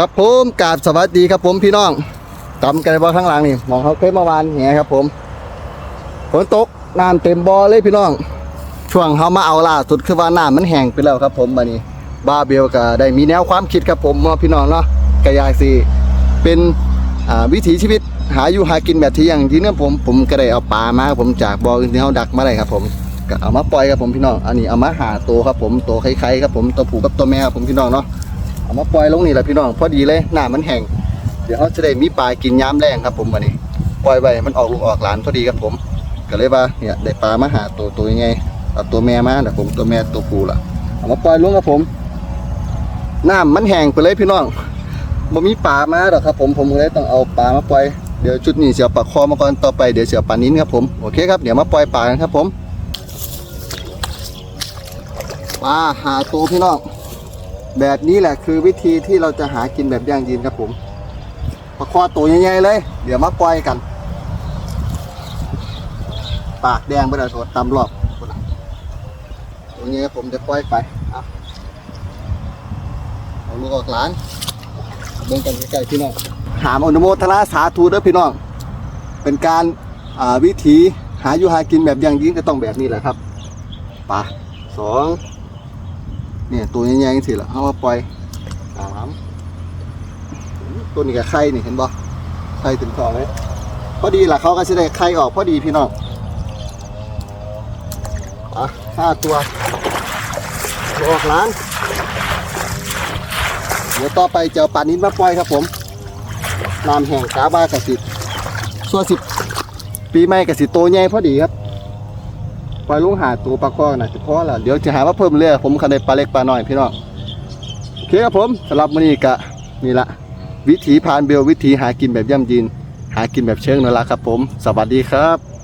ครับผมกาบสวัสดีครับผมพี่น้องจำกันบ่ข้างหลังนี่มองเขาเคยเมื่อวานแหงครับผมฝนตกน้ำเต็มบ่อเลยพี่น้อง ช่วงเขามาเอาล่าสุดคือว่าน้ำมันแห้งไปแล้วครับ ผมบัดนี้บาเบลก็ได้มีแนวความคิดครับผมพี่น้องเนาะก็อยาสิเป็นวิถีชีวิตหาอยู่หากินแบบที่อย่างที่เนี่ยผมผมก็ได้เอาปลามาผมจากบ่ออื่นที่เขาดักมาได้ครับผมก็เอามาปล่อยครับผมพี่น้อง อันนี้เอามาหาตัวครับผมตัวไข่ๆครับผมตัวผูกับตัวแม่ครับผมพี่น้องเนาะ เอามาปล่อยลงนี่แหละพี่น้องพอดีเลยหน้ำมันแห้งเดี๋ยวเขาจะได้มีปลากินย้ำแรงครับผมวันนี้ ปล่อยไปมันออกลูกออกหลานพอดีครับผมก็เลยว่าเนี่ยได้ปลามาหาตัวตัวยังไงเอาตัวแม่มาแต่ผมตัวแม่ตัวผู้ล่ะเอามาปล่อยลงครับผมน้ำมันแห้งไปเลยพี่น้องบ่มีปลามาหรอกครับ ผมผมเลยต้องเอาปลามาปล่อยเดี๋ยวชุดนี้เสียปลาคอมาก่อนต่อไปเดี๋ยวเสียปลานิ้นครับผมโอเคครับเดี๋ยวมาปล่อยปลากันครับผมปลาหาตัวพี่น้อง แบบนี้แหละคือวิธีที่เราจะหากินแบบยั่งยืนครับผมปลาคอตัวใหญ่ๆเลย เดี๋ยวมาปล่อยกัน ปากแดงไปเลยตัวตำรอบตัวนี้ผมจะปล่อยไปเอาลูกออกหลานเบ่งกันใกล้ๆพี่น้องหามอนุโมทนาสาธุเด้อพี่น้อง เป็นการวิธีหาอยู่หากินแบบยั่งยืนก็ต้องแบบนี้แหละครับปลาสอง เนี่ยตัวใหญ่ๆสิละเอามาปล่อยสามตัวนี้กับไข่นี่เห็นบ่ไข่ถึงทองเลยพอดีล่ะเขาก็จะได้ไข่ออกพอดีพี่น้องอะห้าตัวตัวออกล้าน เดี๋ยวต่อไปจะเอาปลานิ้นมาปล่อยครับผมน้ำแห้งกาบ้ากระสิส่วนสิบปีใหม่กระสิโตใหญ่พอดีครับ ปล่อยลุงหาตัวปลาก้อนะจะพอละเดี๋ยวจะหาว่าเพิ่มเรื่อยผมคันในปลาเล็กปลาน้อยพี่น้องโอเคครับผมสำหรับมื้อนี้กะนี่ละวิถีพานเบลวิถีหากินแบบย่ำยิน หากินแบบเชิงนั่นละครับผม สวัสดีครับ